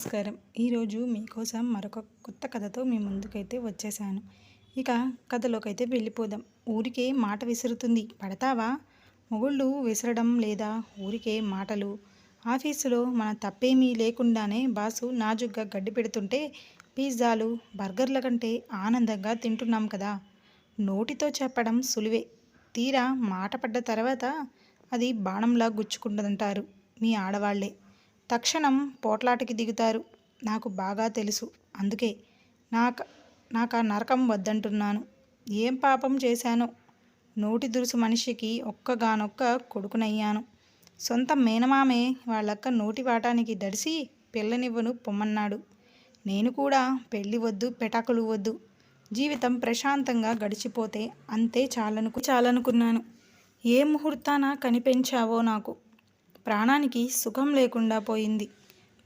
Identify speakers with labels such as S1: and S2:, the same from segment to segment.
S1: నమస్కారం. ఈరోజు మీకోసం మరొక కొత్త కథతో మీ ముందుకైతే వచ్చేసాను. ఇక కథలోకైతే వెళ్ళిపోదాం. ఊరికే మాట విసురుతుంది. పడతావా? మొగుళ్ళు విసరడం లేదా? ఊరికే మాటలు. ఆఫీసులో మన తప్పేమీ లేకుండానే బాసు నాజుగ్గా గడ్డి పెడుతుంటే పిజ్జాలు బర్గర్ల కంటే ఆనందంగా తింటున్నాం కదా. నోటితో చెప్పడం సులువే. తీరా మాట పడ్డ తర్వాత అది బాణంలా గుచ్చుకుంటుందంటారు మీ ఆడవాళ్ళే. తక్షణం పోట్లాటకి దిగుతారు. నాకు బాగా తెలుసు. అందుకే నాకు నాకు ఆ నరకం వద్దంటున్నాను. ఏం పాపం చేశానో? నోటి దురుసు మనిషికి ఒక్కగానొక్క కొడుకునయ్యాను. సొంత మేనమామే వాళ్ళక్క నోటి వాటానికి దడిసి పిల్లనివ్వను పొమ్మన్నాడు. నేను కూడా పెళ్ళి వద్దు పెటాకులు వద్దు. జీవితం ప్రశాంతంగా గడిచిపోతే అంతే చాలనుకు చాలనుకున్నాను. ఏ ముహూర్తాన కనిపించావో నాకు? ప్రాణానికి సుఖం లేకుండా పోయింది.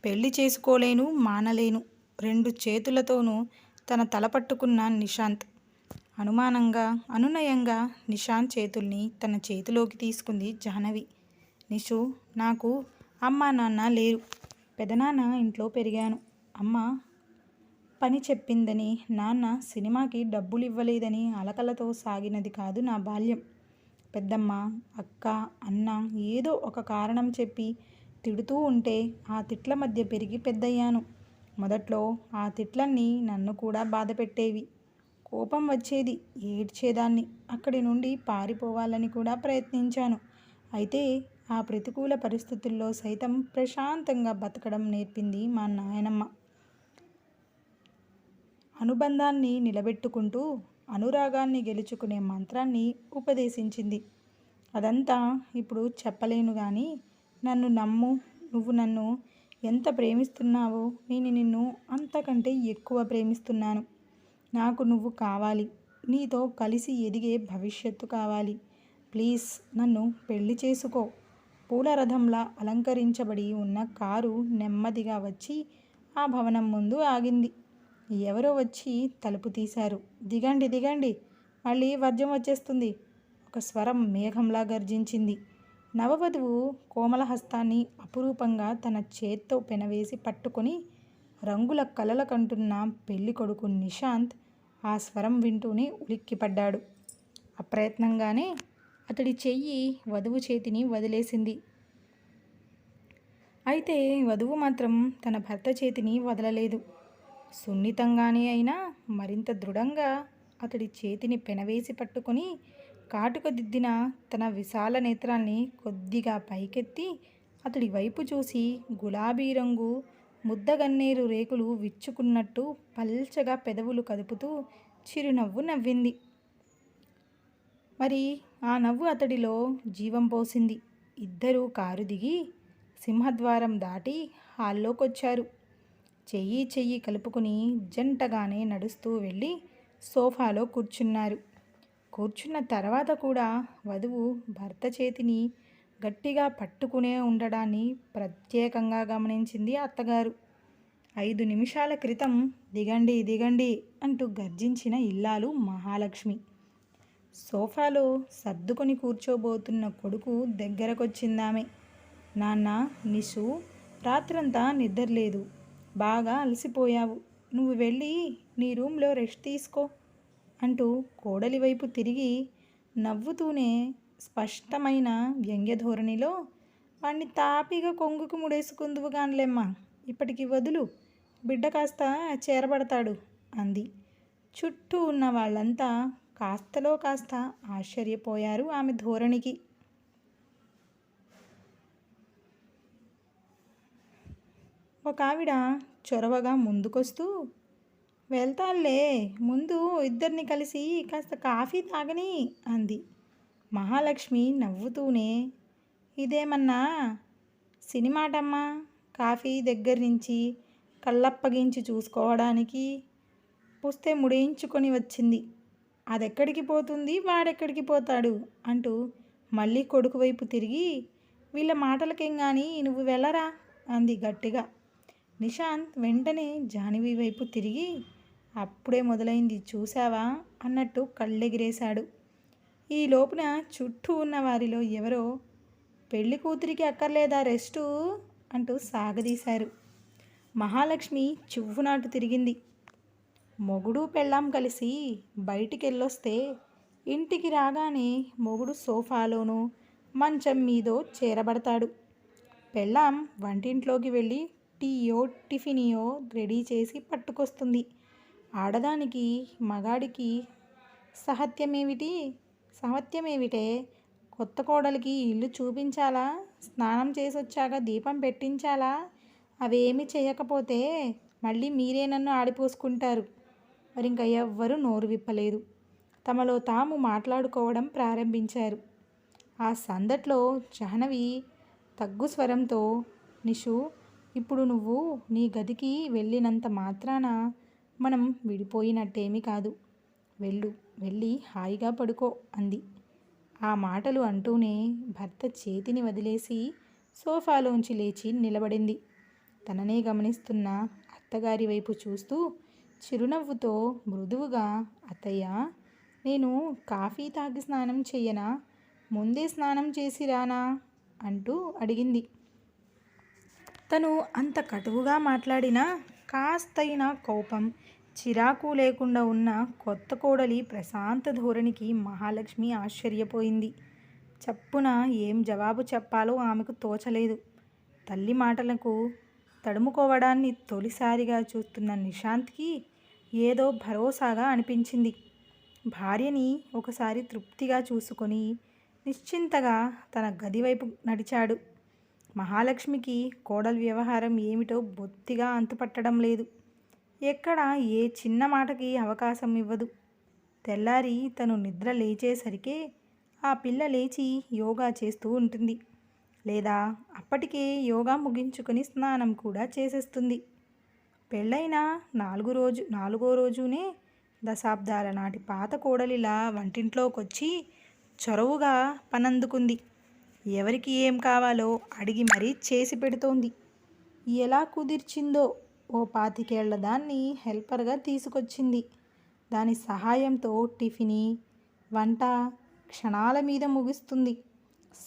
S1: పెళ్ళి చేసుకోలేను మానలేను. రెండు చేతులతోనూ తన తల పట్టుకున్న నిశాంత్. అనుమానంగా అనునయంగా నిశాంత్ చేతుల్ని తన చేతిలోకి తీసుకుంది జాహ్నవి. నిషు నాకు అమ్మ నాన్న లేరు. పెదనాన్న ఇంట్లో పెరిగాను. అమ్మ పని చెప్పిందని నాన్న సినిమాకి డబ్బులు ఇవ్వలేదని అలకలతో సాగినది కాదు నా బాల్యం. పెద్దమ్మ అక్క అన్న ఏదో ఒక కారణం చెప్పి తిడుతూ ఉంటే ఆ తిట్ల మధ్య పెరిగి పెద్దయ్యాను. మొదట్లో ఆ తిట్లన్నీ నన్ను కూడా బాధ పెట్టేవి. కోపం వచ్చేది ఏడ్చేదాన్ని. అక్కడి నుండి పారిపోవాలని కూడా ప్రయత్నించాను. అయితే ఆ ప్రతికూల పరిస్థితుల్లో సైతం ప్రశాంతంగా బతకడం నేర్పింది మా నాయనమ్మ. అనుబంధాన్ని నిలబెట్టుకుంటూ అనురాగాన్ని గెలుచుకునే మంత్రాన్ని ఉపదేశించింది. అదంతా ఇప్పుడు చెప్పలేను కానీ నన్ను నమ్ము నువ్వు నన్ను ఎంత ప్రేమిస్తున్నావో నేను నిన్ను అంతకంటే ఎక్కువ ప్రేమిస్తున్నాను. నాకు నువ్వు కావాలి. నీతో కలిసి ఎదిగే భవిష్యత్తు కావాలి. ప్లీజ్ నన్ను పెళ్ళి చేసుకో. పూలరథంలా అలంకరించబడి ఉన్న కారు నెమ్మదిగా వచ్చి ఆ భవనం ముందు ఆగింది. ఎవరో వచ్చి తలుపు తీశారు. దిగండి దిగండి. మళ్ళీ వర్జం వచ్చేస్తుంది. ఒక స్వరం మేఘంలా గర్జించింది. నవవధువు కోమలహస్తాన్ని అపురూపంగా తన చేత్తో పెనవేసి పట్టుకొని రంగుల కలల కంటున్న పెళ్ళి కొడుకు నిశాంత్ ఆ స్వరం వింటూనే ఉలిక్కిపడ్డాడు. అప్రయత్నంగానే అతడి చెయ్యి వధువు చేతిని వదిలేసింది. అయితే వధువు మాత్రం తన భర్త చేతిని వదలలేదు. సున్నితంగానే అయినా మరింత దృఢంగా అతడి చేతిని పెనవేసి పట్టుకొని కాటుక దిద్దిన తన విశాల నేత్రాల్ని కొద్దిగా పైకెత్తి అతడి వైపు చూసి గులాబీ రంగు ముద్దగన్నేరు రేకులు విచ్చుకున్నట్టు పల్చగా పెదవులు కదుపుతూ చిరునవ్వు నవ్వింది. మరి ఆ నవ్వు అతడిలో జీవం పోసింది. ఇద్దరూ కారు దిగి సింహద్వారం దాటి హాల్లోకొచ్చారు. చెయ్యి చెయ్యి కలుపుకుని జంటగానే నడుస్తూ వెళ్ళి సోఫాలో కూర్చున్నారు. కూర్చున్న తర్వాత కూడా వధువు భర్త చేతిని గట్టిగా పట్టుకునే ఉండడాన్ని ప్రత్యేకంగా గమనించింది అత్తగారు. ఐదు నిమిషాల క్రితం దిగండి దిగండి అంటూ గర్జించిన ఇల్లాలు మహాలక్ష్మి. సోఫాలో సర్దుకొని కూర్చోబోతున్న కొడుకు దగ్గరకొచ్చిందామె. నాన్న నిషు రాత్రంతా నిద్రలేదు. బాగా అలసిపోయావు. నువ్వు వెళ్ళి నీ రూమ్లో రెస్ట్ తీసుకో అంటూ కోడలి వైపు తిరిగి నవ్వుతూనే స్పష్టమైన వ్యంగ్యధోరణిలో వాణ్ణి తాపిగా కొంగుకు ముడేసుకుందువు కానిలేమ్మా ఇప్పటికి వదులు. బిడ్డ కాస్త చేరబడతాడు అంది. చుట్టూ ఉన్న వాళ్ళంతా కాస్తలో కాస్త ఆశ్చర్యపోయారు ఆమె ధోరణికి. ఒక ఆవిడ చొరవగా ముందుకొస్తూ వెళ్తాలే ముందు ఇద్దరిని కలిసి కాస్త కాఫీ తాగని అంది. మహాలక్ష్మి నవ్వుతూనే ఇదేమన్నా సినిమాటమ్మా? కాఫీ దగ్గర నుంచి కళ్ళప్పగించి చూసుకోవడానికి పుస్తే ముడేయించుకొని వచ్చింది. అదెక్కడికి పోతుంది? వాడెక్కడికి పోతాడు? అంటూ మళ్ళీ కొడుకు వైపు తిరిగి వీళ్ళ మాటలకేం కానీ నువ్వు వెళ్ళరా? అంది గట్టిగా. నిశాంత్ వెంటనే జాహ్నవి వైపు తిరిగి అప్పుడే మొదలైంది చూసావా అన్నట్టు కళ్ళెగిరేశాడు. ఈ లోపున చుట్టూ ఉన్న వారిలో ఎవరో పెళ్ళి కూతురికి అక్కర్లేదా రెస్టు? అంటూ సాగదీశారు. మహాలక్ష్మి చివ్వునాటు తిరిగింది. మొగుడు పెళ్ళాం కలిసి బయటికెళ్ళొస్తే ఇంటికి రాగానే మొగుడు సోఫాలోనో మంచం మీదో చేరబడతాడు. పెళ్ళాం వంటింట్లోకి వెళ్ళి టీయో టిఫినియో రెడీ చేసి పట్టుకొస్తుంది. ఆడదానికి మగాడికి సహత్యమేమిటి? సహత్యమేమిటే? కొత్త కోడలికి ఇల్లు చూపించాలా? స్నానం చేసొచ్చాక దీపం పెట్టించాలా? అవేమి చేయకపోతే మళ్ళీ మీరే నన్ను ఆడిపోసుకుంటారు. మరి ఇంకా ఎవ్వరూ నోరు విప్పలేదు. తమలో తాము మాట్లాడుకోవడం ప్రారంభించారు. ఆ సందట్లో జాహ్నవి తగ్గు స్వరంతో నిషు ఇప్పుడు నువ్వు నీ గదికి వెళ్ళినంత మాత్రాన మనం విడిపోయినట్టేమీ కాదు. వెళ్ళు వెళ్ళి హాయిగా పడుకో అంది. ఆ మాటలు అంటూనే భర్త చేతిని వదిలేసి సోఫాలోంచి లేచి నిలబడింది. తననే గమనిస్తున్న అత్తగారి వైపు చూస్తూ చిరునవ్వుతో మృదువుగా అత్తయ్య నేను కాఫీ తాగి స్నానం చెయ్యనా? ముందే స్నానం చేసి రానా అంటూ అడిగింది. తను అంత కటువుగా మాట్లాడినా కాస్తైన కోపం చిరాకు లేకుండా ఉన్న కొత్త కోడలి ప్రశాంత ధోరణికి మహాలక్ష్మి ఆశ్చర్యపోయింది. చప్పున ఏం జవాబు చెప్పాలో ఆమెకు తోచలేదు. తల్లి మాటలకు తడుముకోవడాన్ని తొలిసారిగా చూస్తున్న నిశాంత్కి ఏదో భరోసాగా అనిపించింది. భార్యని ఒకసారి తృప్తిగా చూసుకొని నిశ్చింతగా తన గది వైపు నడిచాడు. మహాలక్ష్మికి కోడలి వ్యవహారం ఏమిటో బొత్తిగా అంతుపట్టడం లేదు. ఎక్కడ ఏ చిన్న మాటకి అవకాశం ఇవ్వదు. తెల్లారి తను నిద్ర లేచేసరికే ఆ పిల్ల లేచి యోగా చేస్తూ ఉంటుంది. లేదా అప్పటికే యోగా ముగించుకొని స్నానం కూడా చేసేస్తుంది. పెళ్ళైన నాలుగు రోజు నాలుగో రోజునే దశాబ్దాల నాటి పాత కోడలిలా వంటింట్లోకొచ్చి చొరవుగా పనందుకుంది. ఎవరికి ఏం కావాలో అడిగి మరీ చేసి పెడుతోంది. ఎలా కుదిర్చిందో ఓ పాతికేళ్ళ దాన్ని హెల్పర్గా తీసుకొచ్చింది. దాని సహాయంతో టిఫిని వంట క్షణాల మీద ముగిస్తుంది.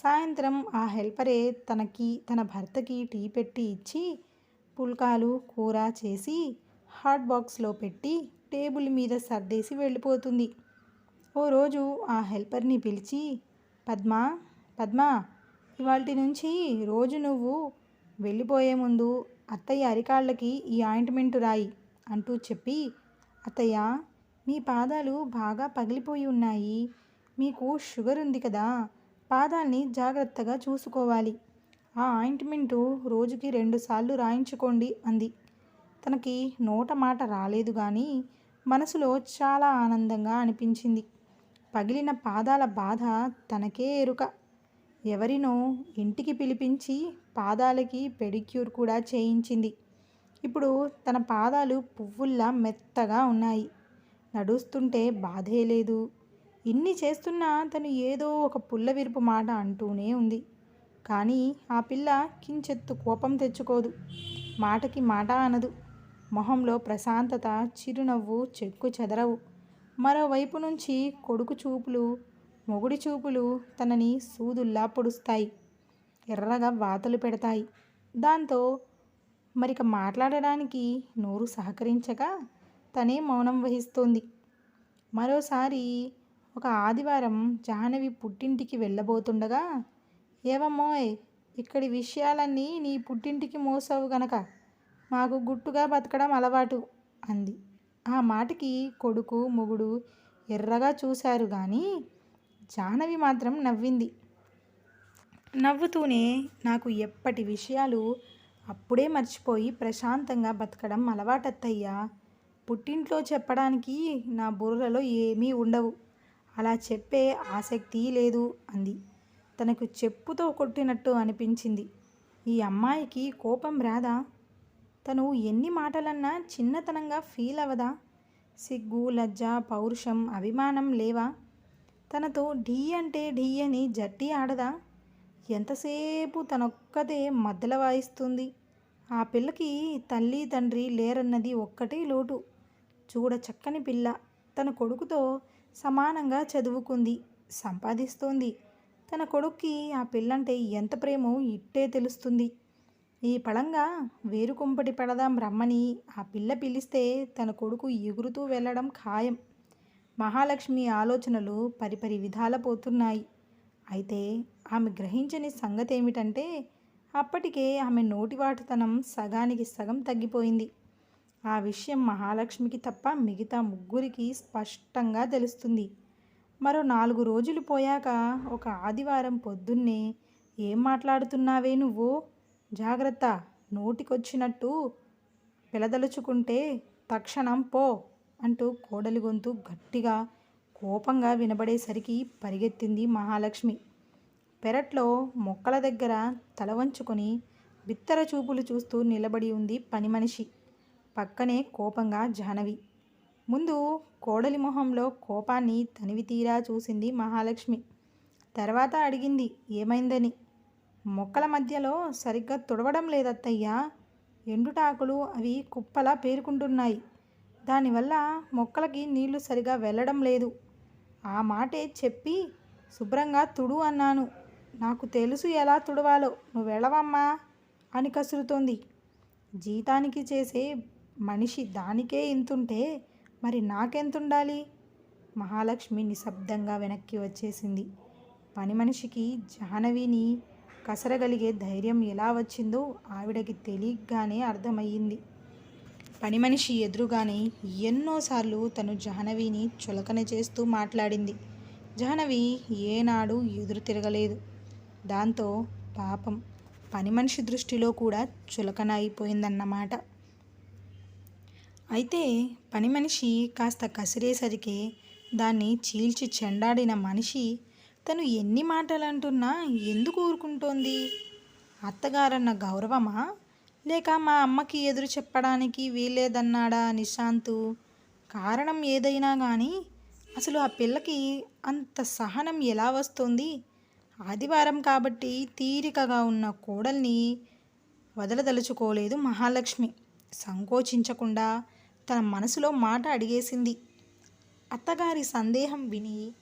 S1: సాయంత్రం ఆ హెల్పరే తనకి తన భర్తకి టీ పెట్టి ఇచ్చి పుల్కాలు కూర చేసి హాట్ బాక్స్లో పెట్టి టేబుల్ మీద సర్దేసి వెళ్ళిపోతుంది. ఓ రోజు ఆ హెల్పర్ని పిలిచి పద్మా పద్మా ఇవాటి నుంచి రోజు నువ్వు వెళ్ళిపోయే ముందు అత్తయ్య అరికాళ్ళకి ఈ ఆయింట్మెంట్ రాయి అంటూ చెప్పి అత్తయ్య మీ పాదాలు బాగా పగిలిపోయి ఉన్నాయి. మీకు షుగర్ ఉంది కదా పాదాల్ని జాగ్రత్తగా చూసుకోవాలి. ఆ ఆయింట్మెంటు రోజుకి రెండుసార్లు రాయించుకోండి అంది. తనకి నోట మాట రాలేదు కానీ మనసులో చాలా ఆనందంగా అనిపించింది. పగిలిన పాదాల బాధ తనకే ఎరుక. ఎవరినో ఇంటికి పిలిపించి పాదాలకి పెడిక్యూర్ కూడా చేయించింది. ఇప్పుడు తన పాదాలు పువ్వుల్లా మెత్తగా ఉన్నాయి. నడుస్తుంటే బాధే లేదు. ఇన్ని చేస్తున్నా తను ఏదో ఒక పుల్ల విరుపు మాట అంటూనే ఉంది. కానీ ఆ పిల్ల కించెత్తు కోపం తెచ్చుకోదు. మాటకి మాట అనదు. మొహంలో ప్రశాంతత చిరునవ్వు చెక్కు చెదరవు. మరోవైపు నుంచి కొడుకు చూపులు మొగుడి చూపులు తనని సూదుల్లా పొడుస్తాయి. ఎర్రగా వాతలు పెడతాయి. దాంతో మరిక మాట్లాడడానికి నోరు సహకరించగా తనే మౌనం వహిస్తోంది. మరోసారి ఒక ఆదివారం జాహ్నవి పుట్టింటికి వెళ్ళబోతుండగా ఏవమ్మోయ్ ఇక్కడి విషయాలన్నీ నీ పుట్టింటికి మోసావు గనక మాకు గుట్టుగా బతకడం అలవాటు అంది. ఆ మాటకి కొడుకు మొగుడు ఎర్రగా చూశారు కానీ జాహ్నవి మాత్రం నవ్వింది. నవ్వుతూనే నాకు ఎప్పటి విషయాలు అప్పుడే మర్చిపోయి ప్రశాంతంగా బతకడం అలవాటత్తయ్యా. పుట్టింట్లో చెప్పడానికి నా బుర్రలో ఏమీ ఉండవు. అలా చెప్పే ఆసక్తి లేదు అంది. తనకు చెప్పుతో కొట్టినట్టు అనిపించింది. ఈ అమ్మాయికి కోపం రాదా? తను ఎన్ని మాటలన్నా చిన్నతనంగా ఫీల్ అవ్వదా సిగ్గు లజ్జ పౌరుషం అభిమానం లేవా? తనతో ఢీ అంటే ఢీ అని జట్టి ఆడదా? ఎంతసేపు తనొక్కదే మద్దల వాయిస్తుంది. ఆ పిల్లకి తల్లి తండ్రి లేరన్నది ఒక్కటే లోటు. చూడ చక్కని పిల్ల. తన కొడుకుతో సమానంగా చదువుకుంది సంపాదిస్తోంది. తన కొడుక్కి ఆ పిల్లంటే ఎంత ప్రేమో ఇట్టే తెలుస్తుంది. ఈ పడంగా వేరుకుంపటి పడదాం రమ్మని ఆ పిల్ల పిలిస్తే తన కొడుకు ఎగురుతూ వెళ్ళడం ఖాయం. మహాలక్ష్మి ఆలోచనలు పరిపరి విధాల పోతున్నాయి. అయితే ఆమె గ్రహించని సంగతి ఏమిటంటే అప్పటికే ఆమె నోటివాటుతనం సగానికి సగం తగ్గిపోయింది. ఆ విషయం మహాలక్ష్మికి తప్ప మిగతా ముగ్గురికి స్పష్టంగా తెలుస్తుంది. మరో నాలుగు రోజులు పోయాక ఒక ఆదివారం పొద్దున్నే ఏం మాట్లాడుతున్నావే నువ్వు? జాగ్రత్త నోటికొచ్చినట్టు పిలదలుచుకుంటే తక్షణం పో. అంటూ కోడలి గొంతు గట్టిగా కోపంగా వినబడేసరికి పరిగెత్తింది మహాలక్ష్మి. పెరట్లో మొక్కల దగ్గర తల వంచుకొని బిత్తర చూపులు చూస్తూ నిలబడి ఉంది పని మనిషి. పక్కనే కోపంగా జానవి ముందు కోడలి మొహంలో కోపాన్ని తనివి తీరా చూసింది మహాలక్ష్మి. తర్వాత అడిగింది ఏమైందని? మొక్కల మధ్యలో సరిగ్గా తుడవడం లేదత్తయ్యా. ఎండుటాకులు అవి కుప్పలా పేరుకుంటున్నాయి. దానివల్ల మొక్కలకి నీళ్ళు సరిగా వెళ్ళడం లేదు. ఆ మాటే చెప్పి శుభ్రంగా తుడు అన్నాను. నాకు తెలుసు ఎలా తుడవాలో. నువ్వు వెళ్ళవమ్మా అని కసురుతోంది. జీతానికి చేసే మనిషి దానికే ఇంతుంటే మరి నాకెంతుండాలి? మహాలక్ష్మి నిశ్శబ్దంగా వెనక్కి వచ్చేసింది. పని మనిషికి జాహ్నవిని కసరగలిగే ధైర్యం ఎలా వచ్చిందో ఆవిడకి తెలియగానే అర్థమయ్యింది. పని మనిషి ఎదురుగానే ఎన్నోసార్లు తను జాహ్నవిని చులకన చేస్తూ మాట్లాడింది. జాహ్నవి ఏనాడు ఎదురు తిరగలేదు. దాంతో పాపం పని మనిషి దృష్టిలో కూడా చులకన అయిపోయిందన్నమాట. అయితే పని మనిషి కాస్త కసిరేసరికి దాన్ని చీల్చి చెండాడిన మనిషి తను ఎన్ని మాటలు అంటున్నా ఎందుకు ఊరుకుంటోంది? అత్తగారన్న గౌరవమా? లేక మా అమ్మకి ఎదురు చెప్పడానికి వీల్లేదన్నాడా నిశాంతు? కారణం ఏదైనా కానీ అసలు ఆ పిల్లకి అంత సహనం ఎలా వస్తుంది? ఆదివారం కాబట్టి తీరికగా ఉన్న కోడల్ని వదలదలుచుకోలేదు మహాలక్ష్మి. సంకోచించకుండా తన మనసులో మాట అడిగేసింది. అత్తగారి సందేహం విని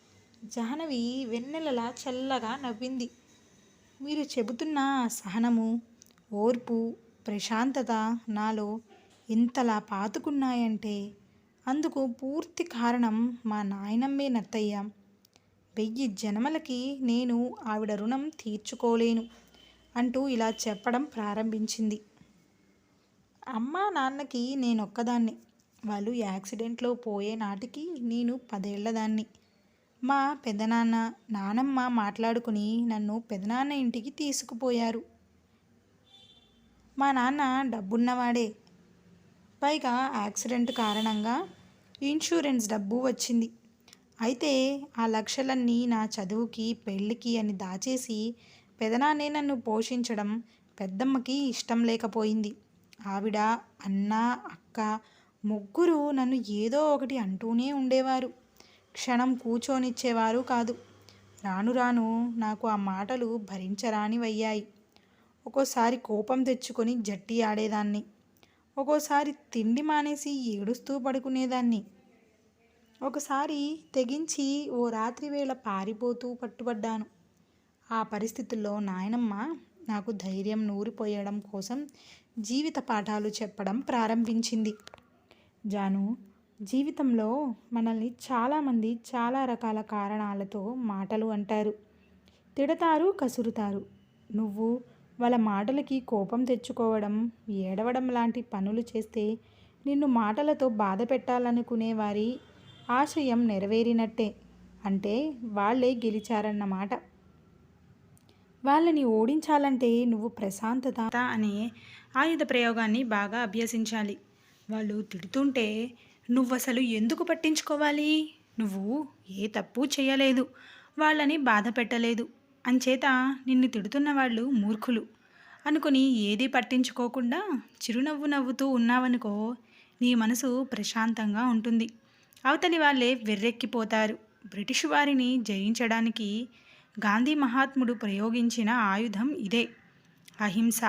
S1: జాహ్నవి వెన్నెలలా చల్లగా నవ్వింది. మీరు చెబుతున్న సహనము ఓర్పు ప్రశాంతత నాలో ఇంతలా పాతుకున్నాయంటే అందుకు పూర్తి కారణం మా నాయనమ్మే నత్తయ్య. వెయ్యి జనమలకి నేను ఆవిడ రుణం తీర్చుకోలేను అంటూ ఇలా చెప్పడం ప్రారంభించింది. అమ్మ నాన్నకి నేనొక్కదాన్ని. వాళ్ళు యాక్సిడెంట్లో పోయే నాటికి నేను పదేళ్ళదాన్ని. మా పెదనాన్న నానమ్మ మాట్లాడుకుని నన్ను పెదనాన్న ఇంటికి తీసుకుపోయారు. మా నాన్న డబ్బున్నవాడే. పైగా యాక్సిడెంట్ కారణంగా ఇన్సూరెన్స్ డబ్బు వచ్చింది. అయితే ఆ లక్షలన్నీ నా చదువుకి పెళ్ళికి అని దాచేసి పెదనాన్నే నన్ను పోషించడం పెద్దమ్మకి ఇష్టం లేకపోయింది. ఆవిడ అన్న అక్క ముగ్గురు నన్ను ఏదో ఒకటి అంటూనే ఉండేవారు. క్షణం కూర్చోనిచ్చేవారు కాదు. రాను రాను నాకు ఆ మాటలు భరించరానివయ్యాయి. ఒక్కోసారి కోపం తెచ్చుకొని జట్టి ఆడేదాన్ని. ఒక్కోసారి తిండి మానేసి ఏడుస్తూ పడుకునేదాన్ని. ఒకసారి తెగించి ఓ రాత్రి వేళ పారిపోతూ పట్టుబడ్డాను. ఆ పరిస్థితుల్లో నాయనమ్మ నాకు ధైర్యం నూరిపోయడం కోసం జీవిత పాఠాలు చెప్పడం ప్రారంభించింది. జాను జీవితంలో మనల్ని చాలామంది చాలా రకాల కారణాలతో మాటలు అంటారు. తిడతారు కసురుతారు. నువ్వు వాళ్ళ మాటలకి కోపం తెచ్చుకోవడం ఏడవడం లాంటి పనులు చేస్తే నిన్ను మాటలతో బాధ పెట్టాలనుకునే వారి ఆశయం నెరవేరినట్టే. అంటే వాళ్ళే గెలిచారన్నమాట. వాళ్ళని ఓడించాలంటే నువ్వు ప్రశాంతత అనే ఆయుధ ప్రయోగాన్ని బాగా అభ్యసించాలి. వాళ్ళు తిడుతుంటే నువ్వు అసలు ఎందుకు పట్టించుకోవాలి? నువ్వు ఏ తప్పు చేయలేదు. వాళ్ళని బాధ పెట్టలేదు. అంచేత నిన్ను తిడుతున్న వాళ్ళు మూర్ఖులు. అనుకుని ఏదీ పట్టించుకోకుండా చిరునవ్వు నవ్వుతూ ఉన్నావనుకో నీ మనసు ప్రశాంతంగా ఉంటుంది. అవతలి వాళ్ళే వెర్రెక్కిపోతారు. బ్రిటిష్ వారిని జయించడానికి గాంధీ మహాత్ముడు ప్రయోగించిన ఆయుధం ఇదే. అహింస.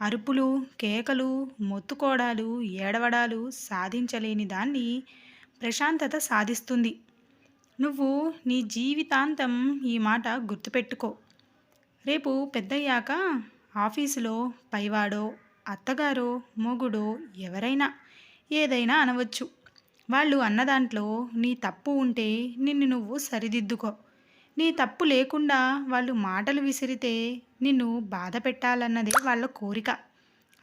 S1: అరుపులు కేకలు మొత్తుకోడాలు ఏడవడాలు సాధించలేని దాన్ని ప్రశాంతత సాధిస్తుంది. నువ్వు నీ జీవితాంతం ఈ మాట గుర్తుపెట్టుకో. రేపు పెద్దయ్యాక ఆఫీసులో పైవాడో అత్తగారో మొగుడో ఎవరైనా ఏదైనా అనవచ్చు. వాళ్ళు అన్న దాంట్లో నీ తప్పు ఉంటే నిన్ను నువ్వు సరిదిద్దుకో. నీ తప్పు లేకుండా వాళ్ళు మాటలు విసిరితే నిన్ను బాధ పెట్టాలన్నదే వాళ్ళ కోరిక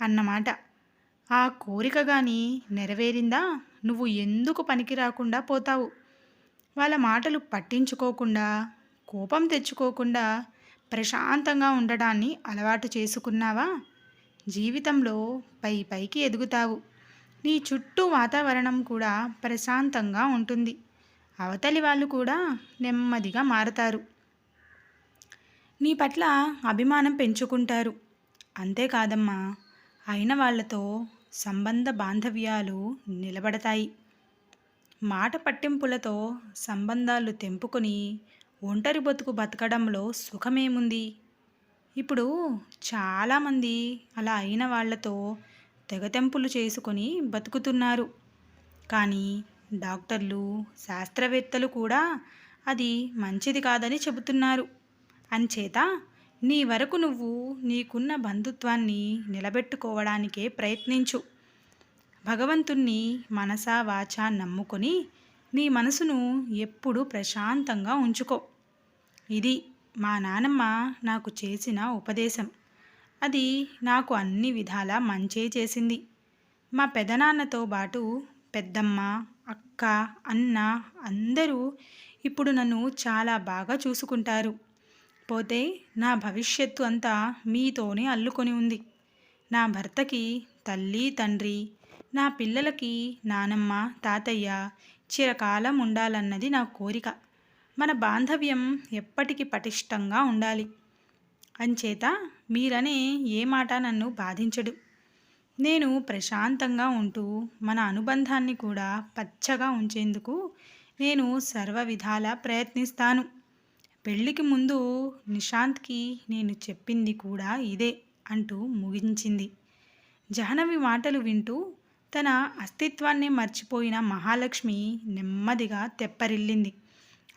S1: అన్నమాట. ఆ కోరిక కానీ నెరవేరిందా? నువ్వు ఎందుకు పనికి రాకుండా పోతావు? వాళ్ళ మాటలు పట్టించుకోకుండా కోపం తెచ్చుకోకుండా ప్రశాంతంగా ఉండడాన్ని అలవాటు చేసుకున్నావా? జీవితంలో పై పైకి ఎదుగుతావు. నీ చుట్టూ వాతావరణం కూడా ప్రశాంతంగా ఉంటుంది. అవతలి వాళ్ళు కూడా నెమ్మదిగా మారతారు. నీ పట్ల అభిమానం పెంచుకుంటారు. అంతేకాదమ్మా అయిన వాళ్ళతో సంబంధ బాంధవ్యాలు నిలబడతాయి. మాట పట్టింపులతో సంబంధాలు తెంపుకొని ఒంటరి బతుకు బతకడంలో సుఖమేముంది? ఇప్పుడు చాలామంది అలా అయిన వాళ్ళతో తెగతెంపులు చేసుకొని బతుకుతున్నారు. కానీ డాక్టర్లు శాస్త్రవేత్తలు కూడా అది మంచిది కాదని చెబుతున్నారు. అంచేత నీ వరకు నువ్వు నీకున్న బంధుత్వాన్ని నిలబెట్టుకోవడానికే ప్రయత్నించు. భగవంతుణ్ణి మనసా వాచా నమ్ముకొని నీ మనసును ఎప్పుడూ ప్రశాంతంగా ఉంచుకో. ఇది మా నానమ్మ నాకు చేసిన ఉపదేశం. అది నాకు అన్ని విధాలా మంచే చేసింది. మా పెదనాన్నతో పాటు పెద్దమ్మ అక్క అన్న అందరూ ఇప్పుడు నన్ను చాలా బాగా చూసుకుంటారు. పోతే నా భవిష్యత్తు అంతా మీతోనే అల్లుకొని ఉంది. నా భర్తకి తల్లి తండ్రి నా పిల్లలకి నానమ్మ తాతయ్య చిరకాలం ఉండాలన్నది నా కోరిక. మన బాంధవ్యం ఎప్పటికీ పటిష్టంగా ఉండాలి. అంచేత మీరనే ఏ మాట నన్ను బాధించడు. నేను ప్రశాంతంగా ఉంటూ మన అనుబంధాన్ని కూడా పచ్చగా ఉంచేందుకు నేను సర్వ విధాలా ప్రయత్నిస్తాను. పెళ్ళికి ముందు నిశాంత్కి నేను చెప్పింది కూడా ఇదే అంటూ ముగించింది. జాహ్నవి మాటలు వింటూ తన అస్తిత్వాన్ని మర్చిపోయిన మహాలక్ష్మి నెమ్మదిగా తెప్పరిల్లింది.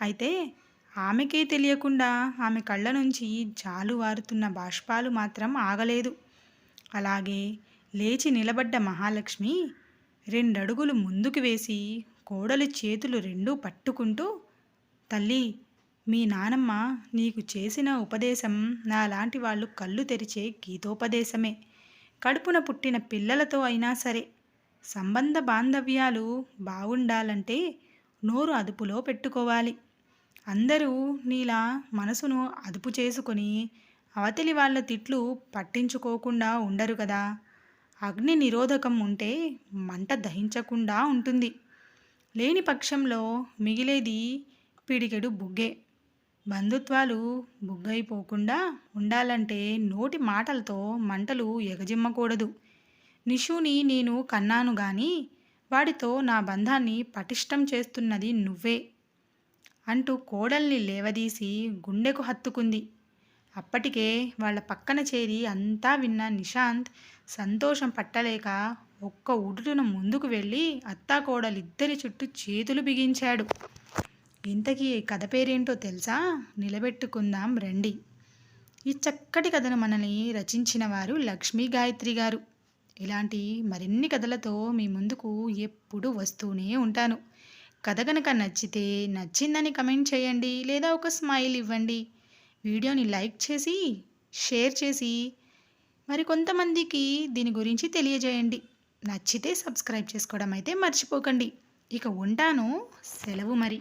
S1: అయితే ఆమెకే తెలియకుండా ఆమె కళ్ళ నుంచి జాలువారుతున్న బాష్పాలు మాత్రం ఆగలేదు. అలాగే లేచి నిలబడ్డ మహాలక్ష్మి రెండడుగులు ముందుకు వేసి కోడలి చేతులు రెండూ పట్టుకుంటూ తల్లి మీ నానమ్మ నీకు చేసిన ఉపదేశం నాలాంటి వాళ్ళు కళ్ళు తెరిచే గీతోపదేశమే. కడుపున పుట్టిన పిల్లలతో అయినా సరే సంబంధ బాంధవ్యాలు బాగుండాలంటే నోరు అదుపులో పెట్టుకోవాలి. అందరూ నీలా మనసును అదుపు చేసుకొని అవతలి వాళ్ళ తిట్లు పట్టించుకోకుండా ఉండరు కదా. అగ్ని నిరోధకం ఉంటే మంట దహించకుండా ఉంటుంది. లేని పక్షంలో మిగిలేది పిడికెడు బుగ్గే. బంధుత్వాలు బుగ్గైపోకుండా ఉండాలంటే నోటి మాటలతో మంటలు ఎగజిమ్మకూడదు. నిషుని నేను కన్నాను గాని వాడితో నా బంధాన్ని పటిష్టం చేస్తున్నది నువ్వే అంటూ కోడల్ని లేవదీసి గుండెకు హత్తుకుంది. అప్పటికే వాళ్ళ పక్కన చేరి అంతా విన్న నిశాంత్ సంతోషం పట్టలేక ఒక్క ఉడుటున ముందుకు వెళ్ళి అత్తా కోడలిద్దరి చుట్టూ చేతులు బిగించాడు. ఇంతకీ కథ పేరేంటో తెలుసా? నిలబెట్టుకుందాం రండి. ఈ చక్కటి కథను మనల్ని రచించిన వారు లక్ష్మీ గాయత్రి గారు. ఇలాంటి మరిన్ని కథలతో మీ ముందుకు ఎప్పుడు వస్తూనే ఉంటాను. కథ కనుక నచ్చితే నచ్చిందని కమెంట్ చేయండి లేదా ఒక స్మైల్ ఇవ్వండి. వీడియోని లైక్ చేసి షేర్ చేసి మరి కొంతమందికి దీని గురించి తెలియజేయండి. నచ్చితే సబ్స్క్రైబ్ చేసుకోవడం అయితే మర్చిపోకండి. ఇక ఉంటాను. సెలవు మరి.